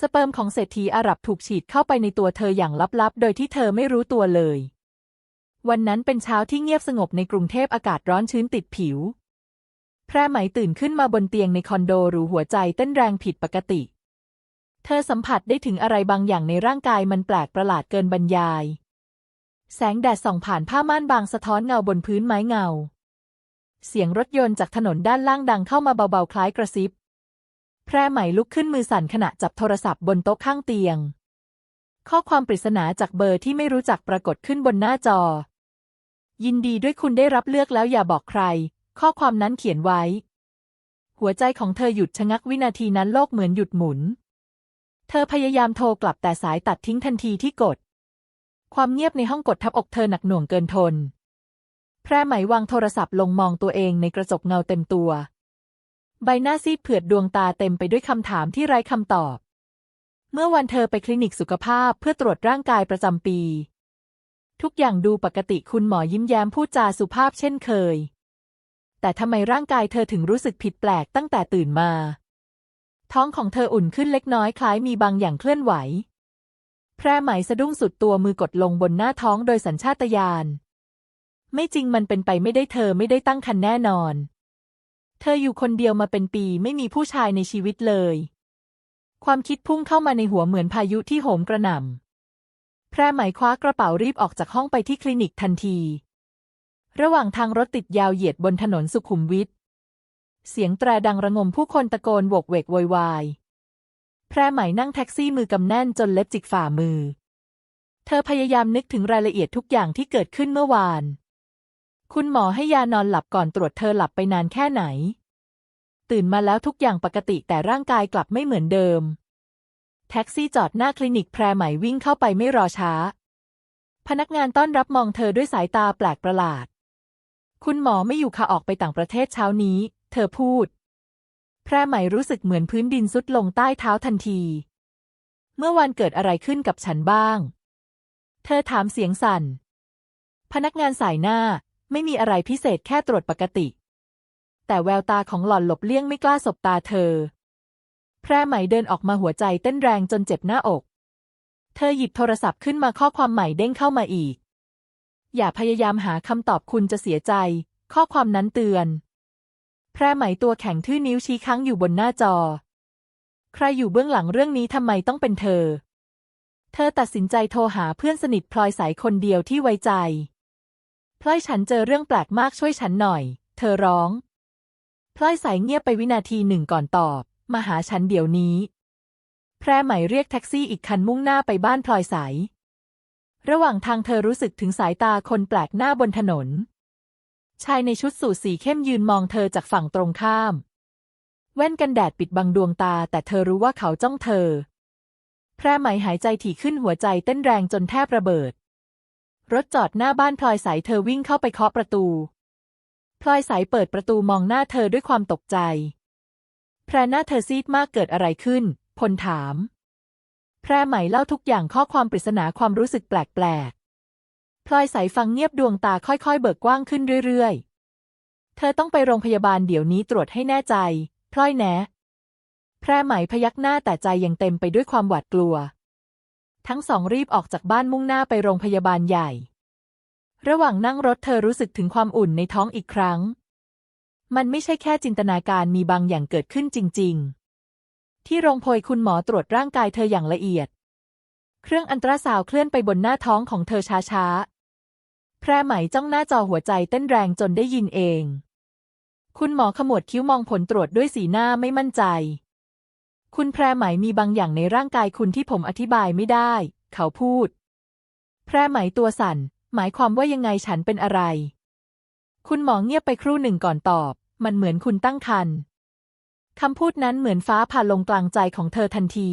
สเปิร์มของเศรษฐีอาหรับถูกฉีดเข้าไปในตัวเธออย่างลับๆ โดยที่เธอไม่รู้ตัวเลย วันนั้นเป็นเช้าที่เงียบสงบในกรุงเทพอากาศร้อนชื้นติดผิว แพร่ไหมตื่นขึ้นมาบนเตียงในคอนโดหรูหัวใจเต้นแรงผิดปกติ เธอสัมผัสได้ถึงอะไรบางอย่างในร่างกายมันแปลกประหลาดเกินบรรยาย แสงแดดส่องผ่านผ้าม่านบางสะท้อนเงาบนพื้นไม้เงา เสียงรถยนต์จากถนนด้านล่างดังเข้ามาเบาๆคล้ายกระซิบ แพรไหมลุกขึ้นมือสั่นขณะจับโทรศัพท์บนโต๊ะข้างเตียง ข้อความปริศนาจากเบอร์ที่ไม่รู้จักปรากฏขึ้นบนหน้าจอ ยินดีด้วยคุณได้รับเลือกแล้วอย่าบอกใคร ข้อความนั้นเขียนไว้ หัวใจของเธอหยุดชะงักวินาทีนั้นโลกเหมือนหยุดหมุน เธอพยายามโทรกลับแต่สายตัดทิ้งทันทีที่กด ความเงียบในห้องกดทับอกเธอหนักหน่วงเกินทน แพรไหมวางโทรศัพท์ลงมองตัวเองในกระจกเงาเต็มตัว ใบหน้าซีดเผือดดวงตาเต็มไปด้วยคำถามที่ไร้คำตอบ เมื่อวันเธอไปคลินิกสุขภาพเพื่อตรวจร่างกายประจำปี ทุกอย่างดูปกติคุณหมอยิ้มแย้มพูดจาสุภาพเช่นเคย แต่ทำไมร่างกายเธอถึงรู้สึกผิดแปลกตั้งแต่ตื่นมา ท้องของเธออุ่นขึ้นเล็กน้อยคล้ายมีบางอย่างเคลื่อนไหว แพรไหมสะดุ้งสุดตัวมือกดลงบนหน้าท้องโดยสัญชาตญาณไม่จริงมันเป็นไปไม่ได้เธอไม่ได้ตั้งครรภ์แน่นอน เธออยู่คนเดียวมาเป็นปีไม่มีผู้ชายในชีวิตเลย ความคิดพุ่งเข้ามาในหัวเหมือนพายุที่โหมกระหน่ำ แพรไหมคว้ากระเป๋ารีบออกจากห้องไปที่คลินิกทันที ระหว่างทางรถติดยาวเหยียดบนถนนสุขุมวิท เสียงแตรดังระงมผู้คนตะโกนโวกเวกโวยวาย แพรไหมนั่งแท็กซี่มือกำแน่นจนเล็บจิกฝ่ามือ เธอพยายามนึกถึงรายละเอียดทุกอย่างที่เกิดขึ้นเมื่อวาน คุณหมอให้ยานอนหลับก่อนตรวจเธอหลับไปนานแค่ไหน ตื่นมาแล้วทุกอย่างปกติแต่ร่างกายกลับไม่เหมือนเดิม แท็กซี่จอดหน้าคลินิกแพรไหมวิ่งเข้าไปไม่รอช้า พนักงานต้อนรับมองเธอด้วยสายตาแปลกประหลาด คุณหมอไม่อยู่ค่ะออกไปต่างประเทศเช้านี้ เธอพูด แพรไหมรู้สึกเหมือนพื้นดินซุดลงใต้เท้าทันที เมื่อวันเกิดอะไรขึ้นกับฉันบ้าง เธอถามเสียงสั่น พนักงานสายหน้า ไม่มีอะไรพิเศษแค่ตรวจปกติ แต่แววตาของหล่อนหลบเลี่ยงไม่กล้าสบตาเธอ แพรไหมเดินออกมาหัวใจเต้นแรงจนเจ็บหน้าอก เธอหยิบโทรศัพท์ขึ้นมาข้อความใหม่เด้งเข้ามาอีก อย่าพยายามหาคำตอบคุณจะเสียใจ ข้อความนั้นเตือน แพรไหมตัวแข็งทื่อนิ้วชี้ค้างอยู่บนหน้าจอ ใครอยู่เบื้องหลังเรื่องนี้ทำไมต้องเป็นเธอ เธอตัดสินใจโทรหาเพื่อนสนิทพลอยสายคนเดียวที่ไว้ใจ พลอยฉันเจอเรื่องแปลกมากช่วยฉันหน่อย เธอร้องพลอยสายเงียบไปวินาทีหนึ่งก่อนตอบ มาหาฉันเดี๋ยวนี้ แพรไหมเรียกแท็กซี่อีกคันมุ่งหน้าไปบ้านพลอยสายระหว่างทางเธอรู้สึกถึงสายตาคนแปลกหน้าบนถนน ชายในชุดสูทสีเข้มยืนมองเธอจากฝั่งตรงข้าม แว่นกันแดดปิดบังดวงตา แต่เธอรู้ว่าเขาจ้องเธอ แพรไหมหายใจถี่ขึ้นหัวใจเต้นแรงจนแทบระเบิด รถจอดหน้าบ้านพลอยสายเธอวิ่งเข้าไปเคาะประตู พลอยสายเปิดประตูมองหน้าเธอด้วยความตกใจ แพรหน้าเธอซีดมากเกิดอะไรขึ้น พลถาม แพรไหมเล่าทุกอย่างข้อความปริศนาความรู้สึกแปลกๆ พลอยสายฟังเงียบดวงตาค่อยๆ เบิกกว้างขึ้นเรื่อยๆ เธอต้องไปโรงพยาบาลเดี๋ยวนี้ตรวจให้แน่ใจ พลอยแนะ แพรไหมพยักหน้าแต่ใจยังเต็มไปด้วยความหวาดกลัว ทั้งสองรีบออกจากบ้านมุ่งหน้าไปโรงพยาบาลใหญ่ ระหว่างนั่งรถเธอรู้สึกถึงความอุ่นในท้องอีกครั้ง มันไม่ใช่แค่จินตนาการมีบางอย่างเกิดขึ้นจริง ๆ ที่โรงพยาบาลคุณหมอตรวจร่างกายเธออย่างละเอียด เครื่องอันตราซาวเคลื่อนไปบนหน้าท้องของเธอช้าๆ แพรไหมจ้องหน้าจอหัวใจเต้นแรงจนได้ยินเอง คุณหมอขมวดคิ้วมองผลตรวจด้วยสีหน้าไม่มั่นใจ คุณแพรไหมมีบางอย่างในร่างกายคุณที่ผมอธิบายไม่ได้ เขาพูด แพรไหมตัวสั่น หมายความว่ายังไงฉันเป็นอะไร คุณหมอเงียบไปครู่หนึ่งก่อนตอบ มันเหมือนคุณตั้งครรภ์คำพูดนั้นเหมือนฟ้าผ่าลงกลางใจของเธอทันที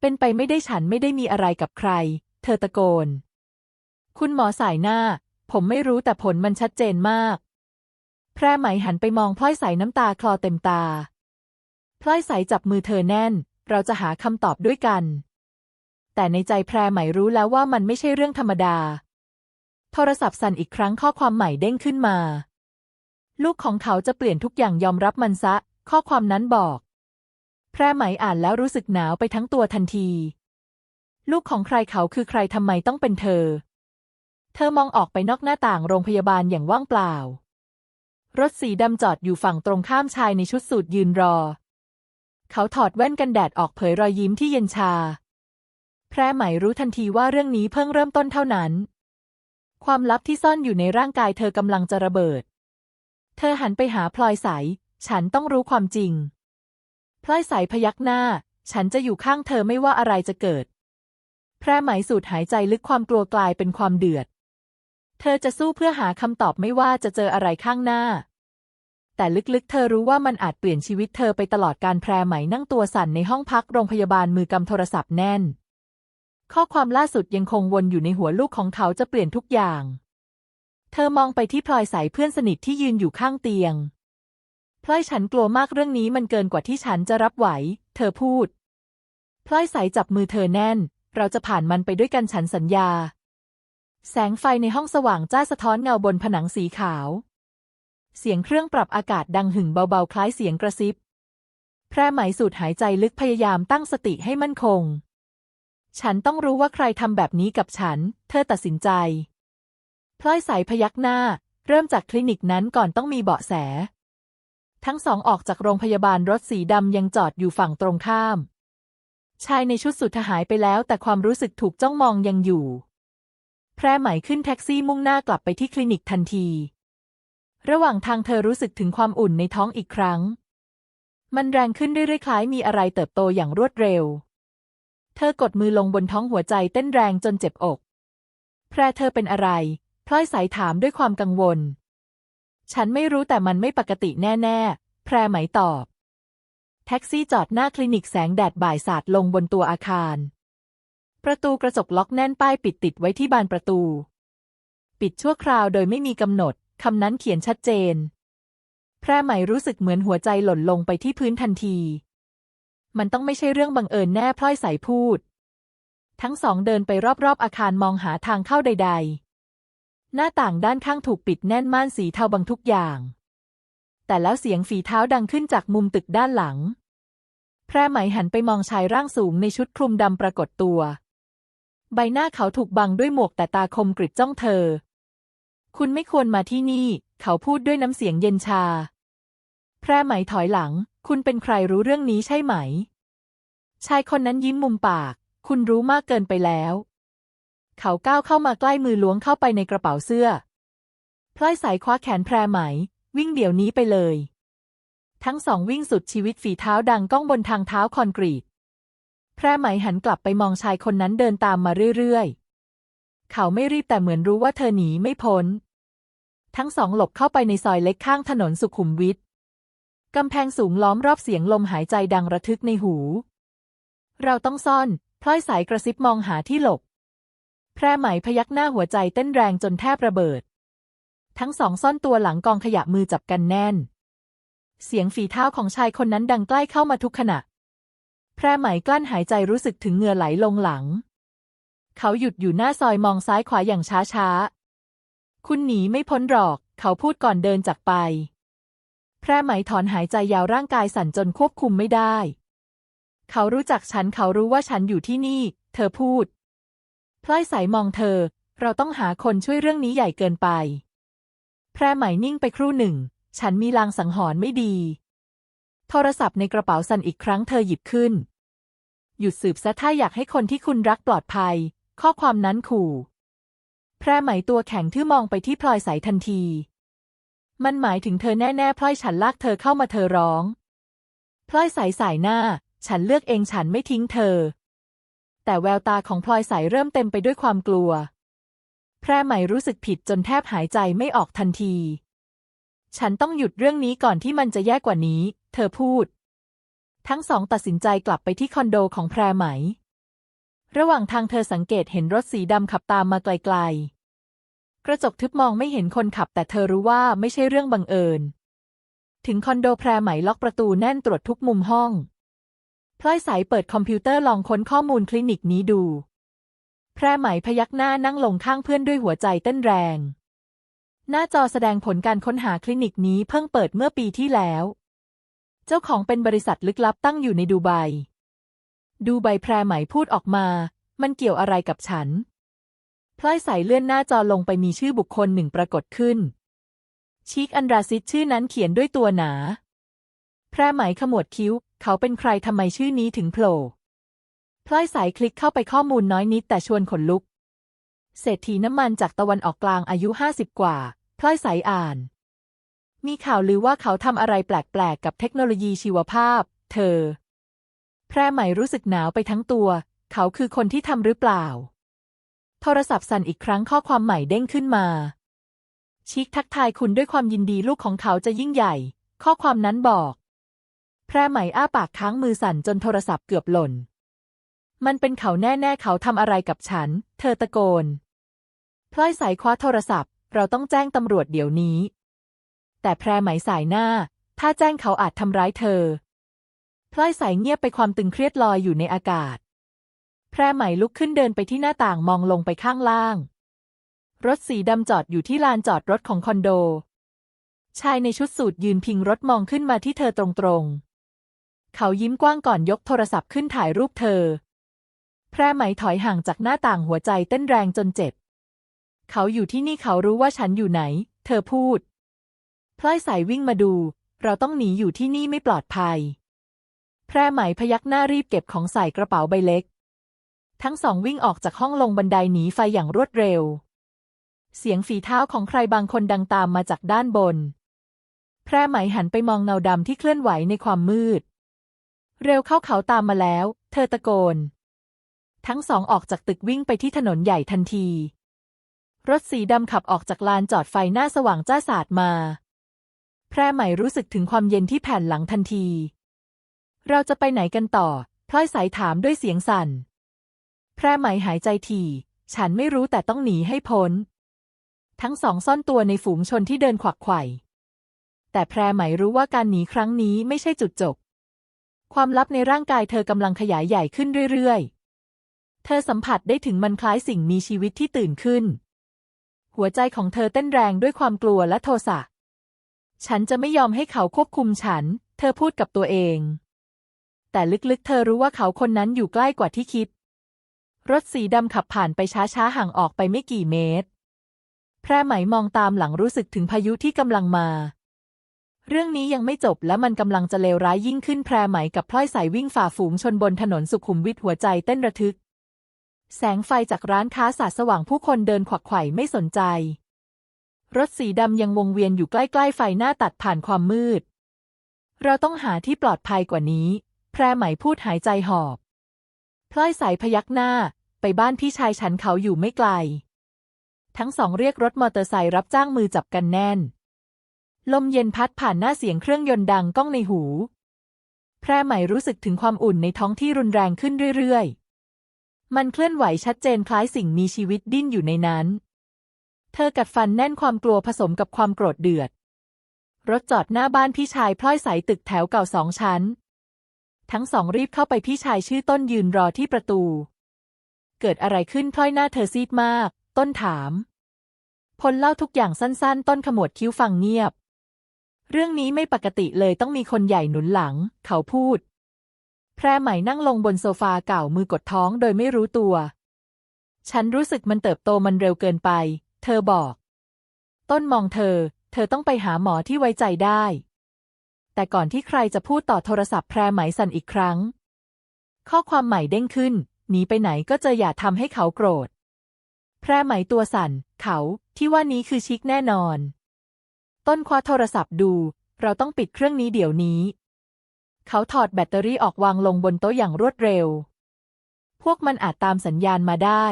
เป็นไปไม่ได้ฉันไม่ได้มีอะไรกับใคร เธอตะโกน คุณหมอสายหน้า ผมไม่รู้แต่ผลมันชัดเจนมาก แพรไหมหันไปมองพลอยใสน้ำตาคลอเต็มตา พลอยใสจับมือเธอแน่น เราจะหาคำตอบด้วยกัน แต่ในใจแพรไหมรู้แล้วว่ามันไม่ใช่เรื่องธรรมดา โทรศัพท์สั่นอีกครั้งข้อความใหม่เด้งขึ้นมา ลูกของเขาจะเปลี่ยนทุกอย่างยอมรับมันซะ ข้อความนั้นบอก แพรไหมอ่านแล้วรู้สึกหนาวไปทั้งตัวทันที ลูกของใครเขาคือใครทำไมต้องเป็นเธอ เธอมองออกไปนอกหน้าต่างโรงพยาบาลอย่างว่างเปล่า รถสีดำจอดอยู่ฝั่งตรงข้ามชายในชุดสูทยืนรอ เขาถอดแว่นกันแดดออกเผยรอยยิ้มที่เย็นชา แพรไหมรู้ทันทีว่าเรื่องนี้เพิ่งเริ่มต้นเท่านั้น ความลับที่ซ่อนอยู่ในร่างกายเธอกำลังจะระเบิด เธอหันไปหาพลอยใส ฉันต้องรู้ความจริง พลอยใสพยักหน้า ฉันจะอยู่ข้างเธอไม่ว่าอะไรจะเกิด แพรไหมสูดหายใจลึกความกลัวกลายเป็นความเดือด เธอจะสู้เพื่อหาคำตอบไม่ว่าจะเจออะไรข้างหน้า แต่ลึกๆ เธอรู้ว่ามันอาจเปลี่ยนชีวิตเธอไปตลอดการแพรไหมนั่งตัวสั่นในห้องพักโรงพยาบาลมือกำโทรศัพท์แน่น ข้อความล่าสุดยังคงวนอยู่ในหัวลูกของเขาจะเปลี่ยนทุกอย่าง เธอมองไปที่พลอยใสเพื่อนสนิทที่ยืนอยู่ข้างเตียง พลอยฉันกลัวมากเรื่องนี้มันเกินกว่าที่ฉันจะรับไหว เธอพูด พลอยใสจับมือเธอแน่น เราจะผ่านมันไปด้วยกันฉันสัญญา แสงไฟในห้องสว่างจ้าสะท้อนเงาบนผนังสีขาว เสียงเครื่องปรับอากาศดังหึ่งเบาๆ คล้ายเสียงกระซิบ แพรไหมสูดหายใจลึกพยายามตั้งสติให้มั่นคง ฉันต้องรู้ว่าใครทำแบบนี้กับฉัน เธอตัดสินใจ พลอยใสพยักหน้า เริ่มจากคลินิกนั้นก่อนต้องมีเบาะแส ทั้งสองออกจากโรงพยาบาลรถสีดำยังจอดอยู่ฝั่งตรงข้าม ชายในชุดสุดทหายไปแล้ว แต่ความรู้สึกถูกจ้องมองยังอยู่ แพรไหมขึ้นแท็กซี่มุ่งหน้ากลับไปที่คลินิกทันที ระหว่างทางเธอรู้สึกถึงความอุ่นในท้องอีกครั้ง มันแรงขึ้นเรื่อยๆคล้ายมีอะไรเติบโตอย่างรวดเร็ว เธอกดมือลงบนท้องหัวใจเต้นแรงจนเจ็บอก แพรเธอเป็นอะไร พลอยสายถามด้วยความกังวล ฉันไม่รู้แต่มันไม่ปกติแน่ ๆ แพรไหมตอบ แท็กซี่จอดหน้าคลินิกแสงแดดบ่ายสาดลงบนตัวอาคาร ประตูกระจกล็อกแน่นป้ายปิดติดไว้ที่บานประตู ปิดชั่วคราวโดยไม่มีกำหนด คำนั้นเขียนชัดเจน แพรไหมรู้สึกเหมือนหัวใจหล่นลงไปที่พื้นทันที มันต้องไม่ใช่เรื่องบังเอิญแน่พลอยใสพูด ทั้งสองเดินไปรอบๆอาคารมองหาทางเข้าใด ๆ หน้าต่างด้านข้างถูกปิดแน่นม่านสีเทาบังทุกอย่าง แต่แล้วเสียงฝีเท้าดังขึ้นจากมุมตึกด้านหลัง แพรไหมหันไปมองชายร่างสูงในชุดคลุมดำปรากฏตัว ใบหน้าเขาถูกบังด้วยหมวกแต่ตาคมกริดจ้องเธอ คุณไม่ควรมาที่นี่ เขาพูดด้วยน้ำเสียงเย็นชา แพรไหมถอยหลัง คุณเป็นใครรู้เรื่องนี้ใช่ไหม ชายคนนั้นยิ้มมุมปาก คุณรู้มากเกินไปแล้ว เขาก้าวเข้ามาใกล้มือล้วงเข้าไปในกระเป๋าเสื้อพลอยสายคว้าแขนแพรไหม วิ่งเดี๋ยวนี้ไปเลย ทั้งสองวิ่งสุดชีวิตฝีเท้าดังก้องบนทางเท้าคอนกรีต แพรไหมหันกลับไปมองชายคนนั้นเดินตามมาเรื่อยๆ เขาไม่รีบแต่เหมือนรู้ว่าเธอหนีไม่พ้น ทั้งสองหลบเข้าไปในซอยเล็กข้างถนนสุขุมวิทกำแพงสูงล้อมรอบเสียงลมหายใจดังระทึกในหู เราต้องซ่อนพลอยสายกระซิบมองหาที่หลบ แพรไหมพยักหน้าหัวใจเต้นแรงจนแทบระเบิด ทั้งสองซ่อนตัวหลังกองขยะมือจับกันแน่น เสียงฝีเท้าของชายคนนั้นดังใกล้เข้ามาทุกขณะ แพรไหมกลั้นหายใจรู้สึกถึงเหงื่อไหลลงหลัง เขาหยุดอยู่หน้าซอยมองซ้ายขวาอย่างช้าช้าๆ คุณหนีไม่พ้นหรอก เขาพูดก่อนเดินจากไป แพรไหมถอนหายใจยาวร่างกายสั่นจนควบคุมไม่ได้ เขารู้จักฉันเขารู้ว่าฉันอยู่ที่นี่ เธอพูด พลอยสายมองเธอ เราต้องหาคนช่วยเรื่องนี้ใหญ่เกินไป แพรไหมนิ่งไปครู่หนึ่ง ฉันมีลางสังหรณ์ไม่ดี โทรศัพท์ในกระเป๋าสั่นอีกครั้งเธอหยิบขึ้น หยุดสืบซะถ้าอยากให้คนที่คุณรักปลอดภัย ข้อความนั้นขู่ พรไหมตัวแข็งทื่อมองไปที่พลอยใสทันที มันหมายถึงเธอแน่ๆพลอยฉันลากเธอเข้ามาเธอร้อง พลอยใสสายหน้า ฉันเลือกเองฉันไม่ทิ้งเธอ แต่แววตาของพลอยใสเริ่มเต็มไปด้วยความกลัว แพรไหมรู้สึกผิดจนแทบหายใจไม่ออกทันที ฉันต้องหยุดเรื่องนี้ก่อนที่มันจะแย่กว่านี้ เธอพูด ทั้งสองตัดสินใจกลับไปที่คอนโดของแพรไหมระหว่างทางเธอสังเกตเห็นรถสีดำขับตามมาไกลๆ กระจกทึบมองไม่เห็นคนขับ แต่เธอรู้ว่าไม่ใช่เรื่องบังเอิญ ถึงคอนโดแพรไหมล็อกประตูแน่นตรวจทุกมุมห้อง พลอยสายเปิดคอมพิวเตอร์ลองค้นข้อมูลคลินิกนี้ดู แพรไหมพยักหน้านั่งลงข้างเพื่อนด้วยหัวใจเต้นแรง หน้าจอแสดงผลการค้นหาคลินิกนี้เพิ่งเปิดเมื่อปีที่แล้ว เจ้าของเป็นบริษัทลึกลับตั้งอยู่ในดูไบ ดูไบแพรไหมพูดออกมา มันเกี่ยวอะไรกับฉัน พลอยใสเลื่อนหน้าจอลงไปมีชื่อบุคคลหนึ่งปรากฏขึ้น ชิคอันดราซิดชื่อนั้นเขียนด้วยตัวหนา แพรไหมขมวดคิ้ว เขาเป็นใครทำไมชื่อนี้ถึงโผล่พลอยใสคลิกเข้าไปข้อมูลน้อยนิดแต่ชวนขนลุก เศรษฐีน้ำมันจากตะวันออกกลางอายุห้าสิบกว่าพลอยใสอ่าน มีข่าวลือว่าเขาทำอะไรแปลกๆ กับเทคโนโลยีชีวภาพ เธอ แพรไหมรู้สึกหนาวไปทั้งตัว เขาคือคนที่ทำหรือเปล่า โทรศัพท์สั่นอีกครั้งข้อความใหม่เด้งขึ้นมา ชิคทักทายคุณด้วยความยินดีลูกของเขาจะยิ่งใหญ่ ข้อความนั้นบอก แพรไหมอ้าปากค้างมือสั่นจนโทรศัพท์เกือบหล่น มันเป็นเขาแน่ๆเขาทำอะไรกับฉัน เธอตะโกน พลอยสายคว้าโทรศัพท์ เราต้องแจ้งตำรวจเดี๋ยวนี้ แต่แพรไหมสายหน้า ถ้าแจ้งเขาอาจทำร้ายเธอ พลอยสายเงียบไปความตึงเครียดลอยอยู่ในอากาศ แพรไหมลุกขึ้นเดินไปที่หน้าต่างมองลงไปข้างล่าง รถสีดำจอดอยู่ที่ลานจอดรถของคอนโด ชายในชุดสูทยืนพิงรถมองขึ้นมาที่เธอตรงๆ เขายิ้มกว้างก่อนยกโทรศัพท์ขึ้นถ่ายรูปเธอ แพรไหมถอยห่างจากหน้าต่างหัวใจเต้นแรงจนเจ็บ เขาอยู่ที่นี่เขารู้ว่าฉันอยู่ไหน เธอพูด พลอยสายวิ่งมาดู เราต้องหนีอยู่ที่นี่ไม่ปลอดภัย แพรไหมพยักหน้ารีบเก็บของใส่กระเป๋าใบเล็ก ทั้งสองวิ่งออกจากห้องลงบันไดหนีไฟอย่างรวดเร็ว เสียงฝีเท้าของใครบางคนดังตามมาจากด้านบน แพรไหมหันไปมองเงาดำที่เคลื่อนไหวในความมืด เร็วเข้าเขาตามมาแล้ว เธอตะโกน ทั้งสองออกจากตึกวิ่งไปที่ถนนใหญ่ทันที รถสีดำขับออกจากลานจอดไฟหน้าสว่างจ้าสาดมา แพรไหมรู้สึกถึงความเย็นที่แผ่นหลังทันที เราจะไปไหนกันต่อพลอยสายถามด้วยเสียงสั่น แพรไหมหายใจถี่ ฉันไม่รู้แต่ต้องหนีให้พ้น ทั้งสองซ่อนตัวในฝูงชนที่เดินขวักไขว่ แต่แพรไหมรู้ว่าการหนีครั้งนี้ไม่ใช่จุดจบ ความลับในร่างกายเธอกำลังขยายใหญ่ขึ้นเรื่อยๆ เธอสัมผัสได้ถึงมันคล้ายสิ่งมีชีวิตที่ตื่นขึ้น หัวใจของเธอเต้นแรงด้วยความกลัวและโทสะ ฉันจะไม่ยอมให้เขาควบคุมฉัน เธอพูดกับตัวเอง แต่ลึกๆ เธอรู้ว่าเขาคนนั้นอยู่ใกล้กว่าที่คิด รถสีดำขับผ่านไปช้าๆห่างออกไปไม่กี่เมตร แพรไหมมองตามหลังรู้สึกถึงพายุที่กำลังมา เรื่องนี้ยังไม่จบและมันกำลังจะเลวร้ายยิ่งขึ้นแพรไหมกับพลอยสายวิ่งฝ่าฝูงชนบนถนนสุขุมวิทหัวใจเต้นระทึก แสงไฟจากร้านค้าสาดสว่างผู้คนเดินขวักไขว่ไม่สนใจ รถสีดำยังวงเวียนอยู่ใกล้ๆไฟหน้าตัดผ่านความมืด เราต้องหาที่ปลอดภัยกว่านี้ แพรไหมพูดหายใจหอบ พลอยสายพยักหน้าไปบ้านพี่ชายฉันเขาอยู่ไม่ไกล ทั้งสองเรียกรถมอเตอร์ไซค์รับจ้างมือจับกันแน่น ลมเย็นพัดผ่านหน้าเสียงเครื่องยนต์ดังก้องในหู แพรไหมรู้สึกถึงความอุ่นในท้องที่รุนแรงขึ้นเรื่อยๆ มันเคลื่อนไหวชัดเจนคล้ายสิ่งมีชีวิตดิ้นอยู่ในนั้น เธอกัดฟันแน่นความกลัวผสมกับความโกรธเดือด รถจอดหน้าบ้านพี่ชายพลอยใสตึกแถวเก่าสองชั้น ทั้งสองรีบเข้าไปพี่ชายชื่อต้นยืนรอที่ประตู เกิดอะไรขึ้นพลอยหน้าเธอซีดมาก ต้นถาม พลเล่าทุกอย่างสั้นๆ ต้นขมวดคิ้วฟังเงียบ เรื่องนี้ไม่ปกติเลยต้องมีคนใหญ่หนุนหลัง เขาพูด แพรไหมนั่งลงบนโซฟาเก่ามือกดท้องโดยไม่รู้ตัว ฉันรู้สึกมันเติบโตมันเร็วเกินไป เธอบอก ต้นมองเธอ เธอต้องไปหาหมอที่ไว้ใจได้ แต่ก่อนที่ใครจะพูดต่อโทรศัพท์แพรไหมสั่นอีกครั้ง ข้อความใหม่เด้งขึ้น หนีไปไหนก็จออย่าทำให้เขาโกรธ แพรไหมตัวสั่น เขาที่ว่านี้คือชิคแน่นอน ต้นคว้าโทรศัพท์ดู เราต้องปิดเครื่องนี้เดี๋ยวนี้ เขาถอดแบตเตอรี่ออกวางลงบนโต๊ะอย่างรวดเร็ว พวกมันอาจตามสัญญาณมาได้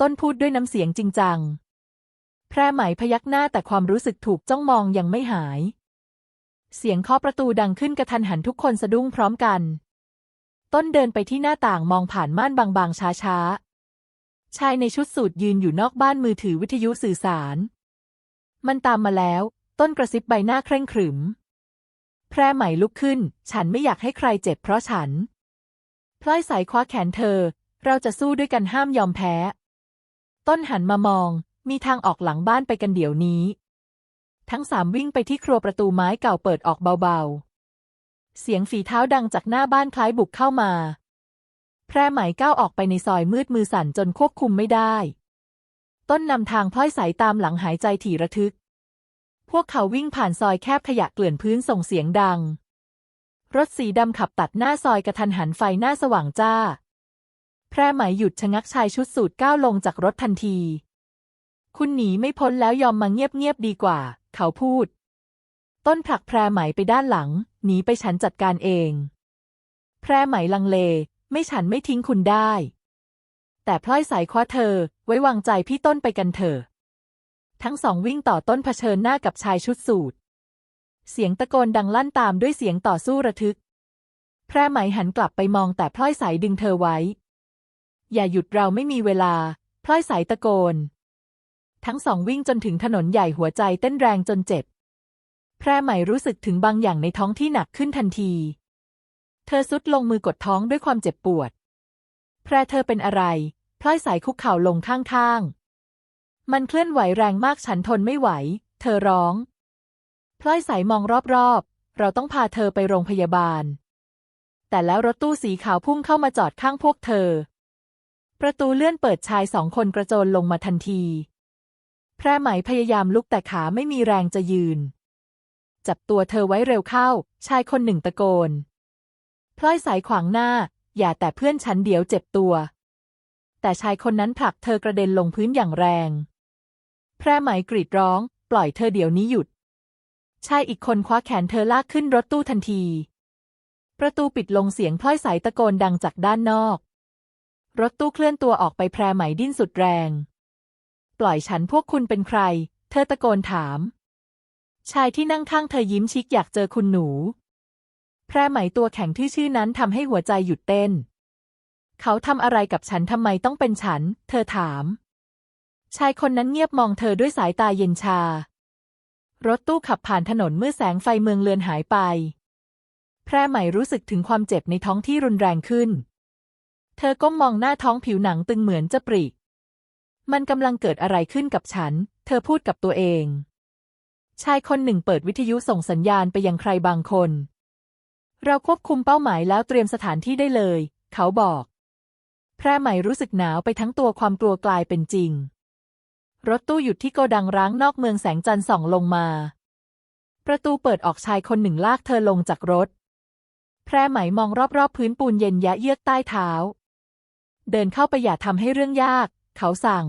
ต้นพูดด้วยน้ำเสียงจริงจัง แพรไหมพยักหน้าแต่ความรู้สึกถูกจ้องมองยังไม่หาย เสียงเคาะประตูดังขึ้นกระทันหันทุกคนสะดุ้งพร้อมกัน ต้นเดินไปที่หน้าต่างมองผ่านม่านบางๆช้าๆ ชายในชุดสูทยืนอยู่นอกบ้านมือถือวิทยุสื่อสาร มันตามมาแล้ว ต้นกระซิบใบหน้าเคร่งขรึม แพรไหมลุกขึ้น ฉันไม่อยากให้ใครเจ็บเพราะฉัน พลอยสายคว้าแขนเธอ เราจะสู้ด้วยกันห้ามยอมแพ้ ต้นหันมามอง มีทางออกหลังบ้านไปกันเดี๋ยวนี้ ทั้งสามวิ่งไปที่ครัวประตูไม้เก่าเปิดออกเบาเสียงฝีเท้าดังจากหน้าบ้านคล้ายบุกเข้ามา แพร่ไหมก้าวออกไปในซอยมืดมือสั่นจนควบคุมไม่ได้ ต้นนำทางพลอยใสตามหลังหายใจถี่ระทึก พวกเขาวิ่งผ่านซอยแคบขยะเกลื่อนพื้นส่งเสียงดัง รถสีดำขับตัดหน้าซอยกระทันหันไฟหน้าสว่างจ้า แพร่ไหมหยุดชะงักชายชุดสูทก้าวลงจากรถทันที คุณหนีไม่พ้นแล้วยอมมาเงียบๆดีกว่า เขาพูด ต้นผลักแพรไหมไปด้านหลัง หนีไปฉันจัดการเอง แพรไหมลังเล ไม่ฉันไม่ทิ้งคุณได้ แต่พลอยสายคว้าเธอ ไว้วางใจพี่ต้นไปกันเถอะ ทั้งสองวิ่งต่อต้นเผชิญหน้ากับชายชุดสูทเสียงตะโกนดังลั่นตามด้วยเสียงต่อสู้ระทึก แพรไหมหันกลับไปมองแต่พลอยสายดึงเธอไว้ อย่าหยุดเราไม่มีเวลา พลอยสายตะโกน ทั้งสองวิ่งจนถึงถนนใหญ่หัวใจเต้นแรงจนเจ็บ แพรไหม่รู้สึกถึงบางอย่างในท้องที่หนักขึ้นทันที เธอซุดลงมือกดท้องด้วยความเจ็บปวด แพรเธอเป็นอะไร พลอยสายคุกเข่าลงข้างๆ มันเคลื่อนไหวแรงมากฉันทนไม่ไหว เธอร้อง พลอยสายมองรอบๆ เราต้องพาเธอไปโรงพยาบาล แต่แล้วรถตู้สีขาวพุ่งเข้ามาจอดข้างพวกเธอ ประตูเลื่อนเปิดชายสองคนกระโจนลงมาทันที แพรไหมพยายามลุกแต่ขาไม่มีแรงจะยืน จับตัวเธอไว้เร็วเข้า ชายคนหนึ่งตะโกน พลอยสายขวางหน้า อย่าแต่เพื่อนฉันเดี๋ยวเจ็บตัว แต่ชายคนนั้นผลักเธอกระเด็นลงพื้นอย่างแรง แพรไหมกรีดร้อง ปล่อยเธอเดี๋ยวนี้หยุด ชายอีกคนคว้าแขนเธอลากขึ้นรถตู้ทันที ประตูปิดลงเสียงพลอยสายตะโกนดังจากด้านนอก รถตู้เคลื่อนตัวออกไปแพรไหมดิ้นสุดแรง ปล่อยฉันพวกคุณเป็นใคร เธอตะโกนถาม ชายที่นั่งข้างเธอยิ้มชิกอยากเจอคุณหนู แพรไหมตัวแข็งที่ชื่อนั้นทำให้หัวใจหยุดเต้น เขาทำอะไรกับฉันทำไมต้องเป็นฉัน เธอถาม ชายคนนั้นเงียบมองเธอด้วยสายตาเย็นชา รถตู้ขับผ่านถนนเมื่อแสงไฟเมืองเลือนหายไป แพรไหมรู้สึกถึงความเจ็บในท้องที่รุนแรงขึ้น เธอก้มมองหน้าท้องผิวหนังตึงเหมือนจะปริ มันกำลังเกิดอะไรขึ้นกับฉัน เธอพูดกับตัวเอง ชายคนหนึ่งเปิดวิทยุส่งสัญญาณไปยังใครบางคน เราควบคุมเป้าหมายแล้วเตรียมสถานที่ได้เลย เขาบอก แพรไหม่รู้สึกหนาวไปทั้งตัวความกลัวกลายเป็นจริง รถตู้หยุดที่โกดังร้างนอกเมืองแสงจันทร์ส่องลงมา ประตูเปิดออกชายคนหนึ่งลากเธอลงจากรถ แพรไหมมองรอบๆพื้นปูนเย็นยะเยือกใต้เท้าเดินเข้าไปอย่าทำให้เรื่องยาก เขาสั่ง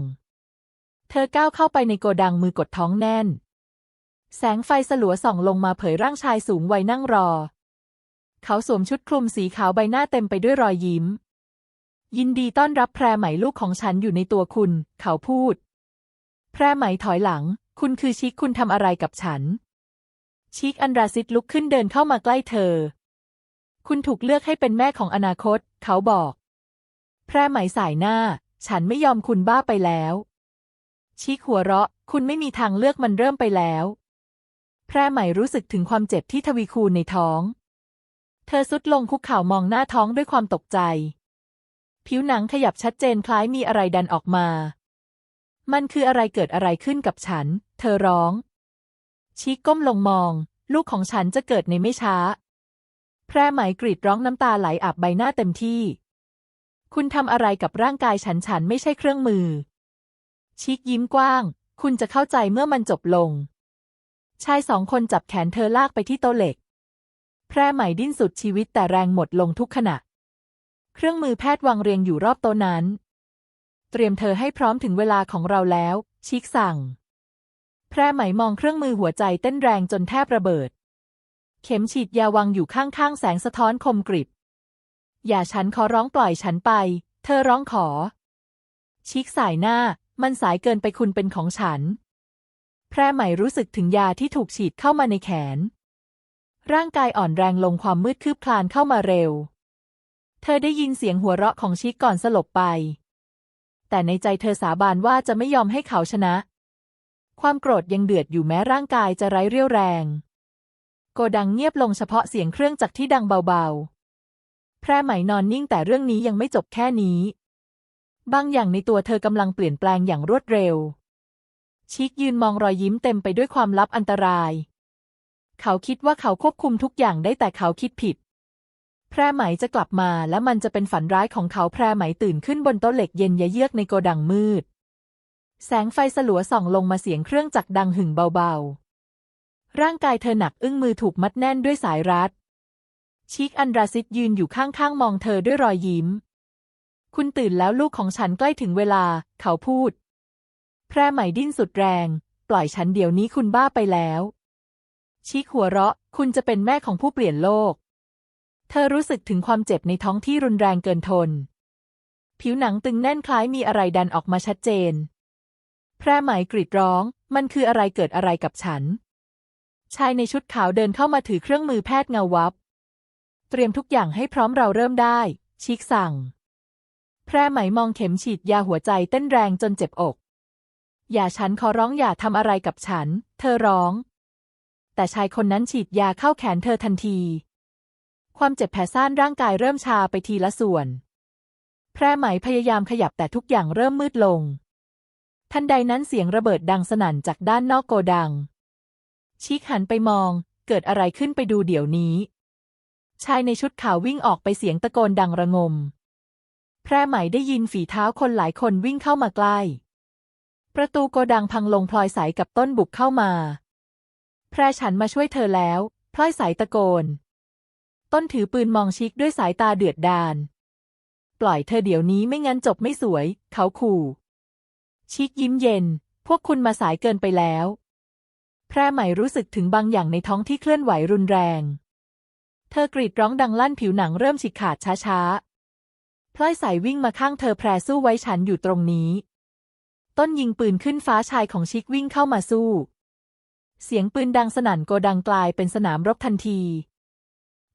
เธอก้าวเข้าไปในโกดังมือกดท้องแน่น แสงไฟสลัวส่องลงมาเผยร่างชายสูงวัยนั่งรอ เขาสวมชุดคลุมสีขาวใบหน้าเต็มไปด้วยรอยยิ้ม ยินดีต้อนรับแพรไหมลูกของฉันอยู่ในตัวคุณ เขาพูด แพรไหมถอยหลัง คุณคือชิคคุณทำอะไรกับฉัน ชิคอันราซิดลุกขึ้นเดินเข้ามาใกล้เธอ คุณถูกเลือกให้เป็นแม่ของอนาคต เขาบอก แพรไหมสายหน้า ฉันไม่ยอมคุณบ้าไปแล้ว ชิคหัวเราะ คุณไม่มีทางเลือกมันเริ่มไปแล้ว แพรไหมรู้สึกถึงความเจ็บที่ทวีคูณในท้อง เธอสุดลงคุกเข่ามองหน้าท้องด้วยความตกใจ ผิวหนังขยับชัดเจนคล้ายมีอะไรดันออกมา มันคืออะไรเกิดอะไรขึ้นกับฉัน เธอร้อง ชิคก้มลงมอง ลูกของฉันจะเกิดในไม่ช้า แพรไหมกรีดร้องน้ำตาไหลอาบใบหน้าเต็มที่ คุณทำอะไรกับร่างกายฉันฉันไม่ใช่เครื่องมือ ชิคยิ้มกว้าง คุณจะเข้าใจเมื่อมันจบลง ชายสองคนจับแขนเธอลากไปที่โต๊ะเหล็ก แพรไหมดิ้นสุดชีวิตแต่แรงหมดลงทุกขณะ เครื่องมือแพทย์วางเรียงอยู่รอบโต๊ะนั้น เตรียมเธอให้พร้อมถึงเวลาของเราแล้ว ชิคสั่ง แพรไหมมองเครื่องมือหัวใจเต้นแรงจนแทบระเบิด เข็มฉีดยาวางอยู่ข้างๆแสงสะท้อนคมกริบ อย่าฉันขอร้องปล่อยฉันไป เธอร้องขอ ชิคสายหน้า มันสายเกินไปคุณเป็นของฉัน แพรไหม่รู้สึกถึงยาที่ถูกฉีดเข้ามาในแขน ร่างกายอ่อนแรงลงความมืดคืบคลานเข้ามาเร็ว เธอได้ยินเสียงหัวเราะของชิคก่อนสลบไป แต่ในใจเธอสาบานว่าจะไม่ยอมให้เขาชนะ ความโกรธยังเดือดอยู่แม้ร่างกายจะไร้เรี่ยวแรง โกดังเงียบลงเฉพาะเสียงเครื่องจักรที่ดังเบาๆ พรไหมนอนนิ่งแต่เรื่องนี้ยังไม่จบแค่นี้ บางอย่างในตัวเธอกำลังเปลี่ยนแปลงอย่างรวดเร็ว ชิคยืนมองรอยยิ้มเต็มไปด้วยความลับอันตราย เขาคิดว่าเขาควบคุมทุกอย่างได้แต่เขาคิดผิด แพรไหมจะกลับมาและมันจะเป็นฝันร้ายของเขาแพรไหมตื่นขึ้นบนโต๊ะเหล็กเย็นยะเยือกในโกดังมืด แสงไฟสลัวส่องลงมาเสียงเครื่องจักรดังหึ่งเบาๆ ร่างกายเธอหนักอึ้งมือถูกมัดแน่นด้วยสายรัด ชิคอันดราซิตยืนอยู่ข้างๆ มองเธอด้วยรอยยิ้ม คุณตื่นแล้วลูกของฉันใกล้ถึงเวลา เขาพูด แพรไหมดิ้นสุดแรง ปล่อยฉันเดี๋ยวนี้คุณบ้าไปแล้ว ชิคหัวเราะ คุณจะเป็นแม่ของผู้เปลี่ยนโลก เธอรู้สึกถึงความเจ็บในท้องที่รุนแรงเกินทน ผิวหนังตึงแน่นคล้ายมีอะไรดันออกมาชัดเจน แพรไหมกรีดร้อง มันคืออะไรเกิดอะไรกับฉัน ชายในชุดขาวเดินเข้ามาถือเครื่องมือแพทย์เงาวับ เตรียมทุกอย่างให้พร้อมเราเริ่มได้ ชิคสั่ง แพรไหมมองเข็มฉีดยาหัวใจเต้นแรงจนเจ็บอก อย่าฉันขอร้องอย่าทำอะไรกับฉัน เธอร้อง แต่ชายคนนั้นฉีดยาเข้าแขนเธอทันที ความเจ็บแผลซ่านร่างกายเริ่มชาไปทีละส่วน แพรไหมพยายามขยับแต่ทุกอย่างเริ่มมืดลง ทันใดนั้นเสียงระเบิดดังสนั่นจากด้านนอกโกดัง ชิคหันไปมอง เกิดอะไรขึ้นไปดูเดี๋ยวนี้ ชายในชุดขาววิ่งออกไปเสียงตะโกนดังระงม แพร่ไหมได้ยินฝีเท้าคนหลายคนวิ่งเข้ามาใกล้ ประตูโกดังพังลงพลอยสายกับต้นบุกเข้ามา แพรฉันมาช่วยเธอแล้วพลอยสายตะโกน ต้นถือปืนมองชิคด้วยสายตาเดือดดาล ปล่อยเธอเดี๋ยวนี้ไม่งั้นจบไม่สวย เขาขู่ ชิคยิ้มเย็น พวกคุณมาสายเกินไปแล้ว แพร่ไหมรู้สึกถึงบางอย่างในท้องที่เคลื่อนไหวรุนแรง เธอกรีดร้องดังลั่นผิวหนังเริ่มฉีกขาดช้าๆพลอยสายวิ่งมาข้างเธอแพรสู้ไว้ฉันอยู่ตรงนี้ ต้นยิงปืนขึ้นฟ้าชายของชิควิ่งเข้ามาสู้ เสียงปืนดังสนั่นโกดังกลายเป็นสนามรบทันที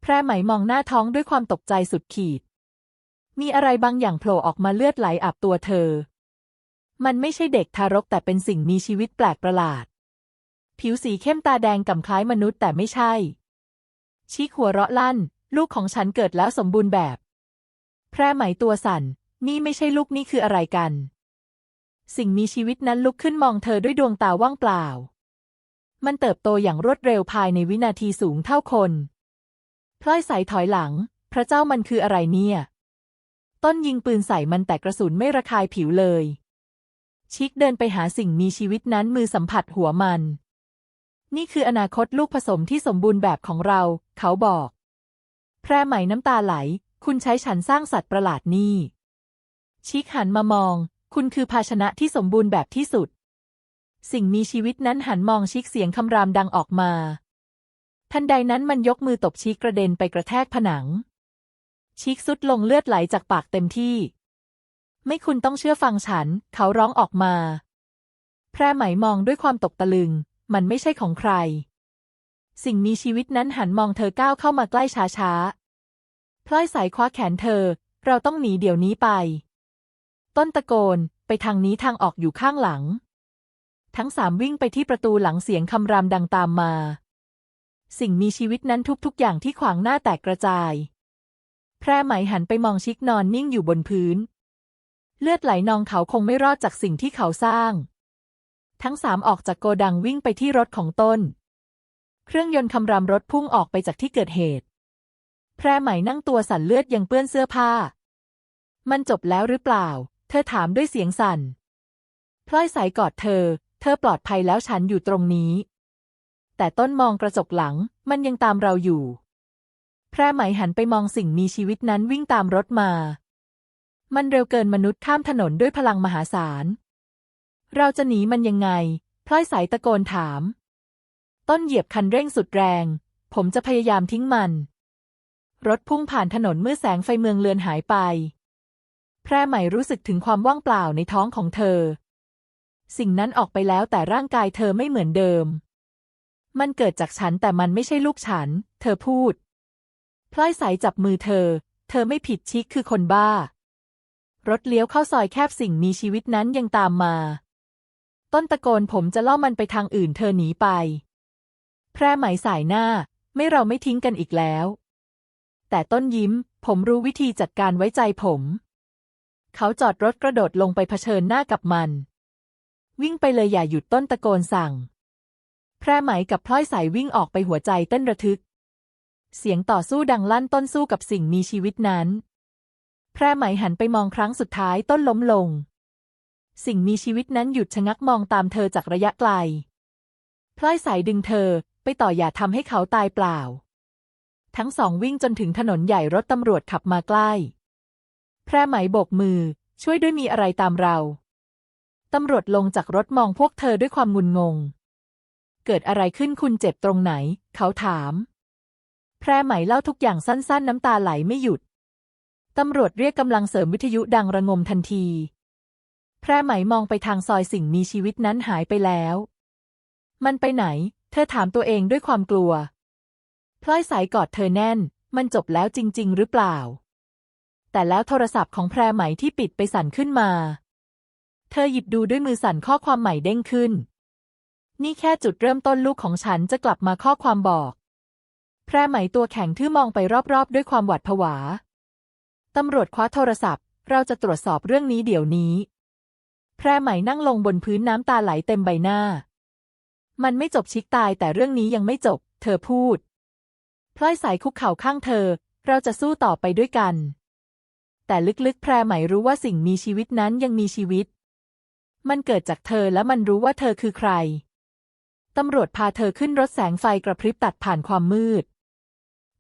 แพรไหมมองหน้าท้องด้วยความตกใจสุดขีด มีอะไรบางอย่างโผล่ออกมาเลือดไหลอาบตัวเธอ มันไม่ใช่เด็กทารกแต่เป็นสิ่งมีชีวิตแปลกประหลาด ผิวสีเข้มตาแดงก่ำคล้ายมนุษย์แต่ไม่ใช่ ชิคหัวเราะลั่น ลูกของฉันเกิดแล้วสมบูรณ์แบบ แพรไหมตัวสั่น นี่ไม่ใช่ลูกนี่คืออะไรกัน สิ่งมีชีวิตนั้นลุกขึ้นมองเธอด้วยดวงตาว่างเปล่า มันเติบโตอย่างรวดเร็วภายในวินาทีสูงเท่าคนพลอยใสถอยหลัง พระเจ้ามันคืออะไรเนี่ย ต้นยิงปืนใส่มันแต่กระสุนไม่ระคายผิวเลย ชิคเดินไปหาสิ่งมีชีวิตนั้นมือสัมผัสหัวมัน นี่คืออนาคตลูกผสมที่สมบูรณ์แบบของเรา เขาบอก แพรไหมน้ำตาไหล คุณใช้ฉันสร้างสัตว์ประหลาดนี่ ชิคหันมามอง คุณคือภาชนะที่สมบูรณ์แบบที่สุด สิ่งมีชีวิตนั้นหันมองชิคเสียงคำรามดังออกมา ทันใดนั้นมันยกมือตบชิคกระเด็นไปกระแทกผนัง ชิคสุดลงเลือดไหลจากปากเต็มที่ ไม่คุณต้องเชื่อฟังฉัน เขาร้องออกมา แพรไหมมองด้วยความตกตะลึง มันไม่ใช่ของใคร สิ่งมีชีวิตนั้นหันมองเธอก้าวเข้ามาใกล้ช้าๆ พลอยสายคว้าแขนเธอ เราต้องหนีเดี๋ยวนี้ไป ต้นตะโกน ไปทางนี้ทางออกอยู่ข้างหลัง ทั้งสามวิ่งไปที่ประตูหลังเสียงคำรามดังตามมา สิ่งมีชีวิตนั้นทุกๆ อย่างที่ขวางหน้าแตกกระจาย แพรไหมหันไปมองชิคนอนนิ่งอยู่บนพื้น เลือดไหลนองเขาคงไม่รอดจากสิ่งที่เขาสร้าง ทั้งสามออกจากโกดังวิ่งไปที่รถของต้น เครื่องยนต์คำรามรถพุ่งออกไปจากที่เกิดเหตุ แพรไหมนั่งตัวสั่นเลือดยังเปื้อนเสื้อผ้า มันจบแล้วหรือเปล่า เธอถามด้วยเสียงสั่น พลอยสายกอดเธอ เธอปลอดภัยแล้วฉันอยู่ตรงนี้ แต่ต้นมองกระจกหลัง มันยังตามเราอยู่ แพรไหมหันไปมองสิ่งมีชีวิตนั้นวิ่งตามรถมา มันเร็วเกินมนุษย์ข้ามถนนด้วยพลังมหาศาล เราจะหนีมันยังไง พลอยสายตะโกนถาม ต้นเหยียบคันเร่งสุดแรง ผมจะพยายามทิ้งมัน รถพุ่งผ่านถนนเมื่อแสงไฟเมืองเลือนหายไป แพรไหมรู้สึกถึงความว่างเปล่าในท้องของเธอ สิ่งนั้นออกไปแล้วแต่ร่างกายเธอไม่เหมือนเดิม มันเกิดจากฉันแต่มันไม่ใช่ลูกฉัน เธอพูด พลอยสายจับมือเธอ เธอไม่ผิดชิคคือคนบ้า รถเลี้ยวเข้าซอยแคบสิ่งมีชีวิตนั้นยังตามมาต้นตะโกนผมจะล่อมันไปทางอื่นเธอหนีไป แพรไหมสายหน้า ไม่เราไม่ทิ้งกันอีกแล้ว แต่ต้นยิ้ม ผมรู้วิธีจัดการไว้ใจผม เขาจอดรถกระโดดลงไปเผชิญหน้ากับมัน วิ่งไปเลยอย่าหยุดต้นตะโกนสั่ง แพรไหมกับพลอยสายวิ่งออกไปหัวใจเต้นระทึก เสียงต่อสู้ดังลั่นต้นสู้กับสิ่งมีชีวิตนั้น แพรไหมหันไปมองครั้งสุดท้ายต้นล้มลง สิ่งมีชีวิตนั้นหยุดชะงักมองตามเธอจากระยะไกลพลอยสายดึงเธอ ไปต่ออย่าทำให้เขาตายเปล่า ทั้งสองวิ่งจนถึงถนนใหญ่รถตำรวจขับมาใกล้ แพรไหมโบกมือ ช่วยด้วยมีอะไรตามเรา ตำรวจลงจากรถมองพวกเธอด้วยความงุนงง เกิดอะไรขึ้นคุณเจ็บตรงไหน เขาถาม แพรไหมเล่าทุกอย่างสั้น ๆ น้ำตาไหลไม่หยุด ตำรวจเรียกกำลังเสริมวิทยุดังระงมทันที แพรไหมมองไปทางซอยสิ่งมีชีวิตนั้นหายไปแล้วมันไปไหน เธอถามตัวเองด้วยความกลัว พลอยสายกอดเธอแน่น มันจบแล้วจริง ๆ หรือเปล่า แต่แล้วโทรศัพท์ของแพรไหมที่ปิดไปสั่นขึ้นมา เธอหยิบดูด้วยมือสั่นข้อความใหม่เด้งขึ้น นี่แค่จุดเริ่มต้นลูกของฉันจะกลับมาข้อความบอก แพรไหมตัวแข็งทื่อมองไปรอบๆ ด้วยความหวาดผวา ตำรวจคว้าโทรศัพท์ เราจะตรวจสอบเรื่องนี้เดี๋ยวนี้ แพรไหมนั่งลงบนพื้นน้ำตาไหลเต็มใบหน้า มันไม่จบชิกตายแต่เรื่องนี้ยังไม่จบ เธอพูด พลอยสายคุกเข่าข้างเธอ เราจะสู้ต่อไปด้วยกัน แต่ลึกๆ แพรไหมรู้ว่าสิ่งมีชีวิตนั้นยังมีชีวิต มันเกิดจากเธอและมันรู้ว่าเธอคือใคร ตำรวจพาเธอขึ้นรถแสงไฟกระพริบตัดผ่านความมืด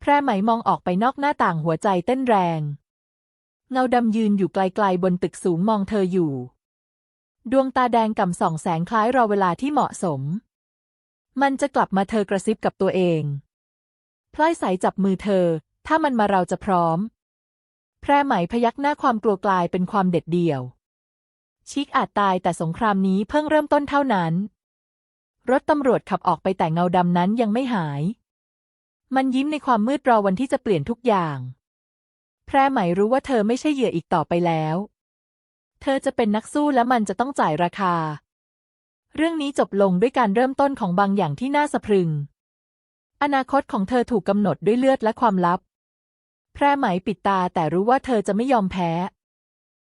แพรไหมมองออกไปนอกหน้าต่างหัวใจเต้นแรง เงาดำยืนอยู่ไกลๆบนตึกสูงมองเธออยู่ ดวงตาแดงก่ำส่องแสงคล้ายรอเวลาที่เหมาะสม มันจะกลับมาเธอกระซิบกับตัวเองพลอยใสจับมือเธอ ถ้ามันมาเราจะพร้อม แพรไหมพยักหน้าความกลัวกลายเป็นความเด็ดเดี่ยว ชิกอาจตายแต่สงครามนี้เพิ่งเริ่มต้นเท่านั้น รถตำรวจขับออกไปแต่เงาดำนั้นยังไม่หาย มันยิ้มในความมืดรอวันที่จะเปลี่ยนทุกอย่าง แพรไหมรู้ว่าเธอไม่ใช่เหยื่ออีกต่อไปแล้ว เธอจะเป็นนักสู้และมันจะต้องจ่ายราคา เรื่องนี้จบลงด้วยการเริ่มต้นของบางอย่างที่น่าสะพรึง อนาคตของเธอถูกกำหนดด้วยเลือดและความลับ แพรไหมปิดตาแต่รู้ว่าเธอจะไม่ยอมแพ้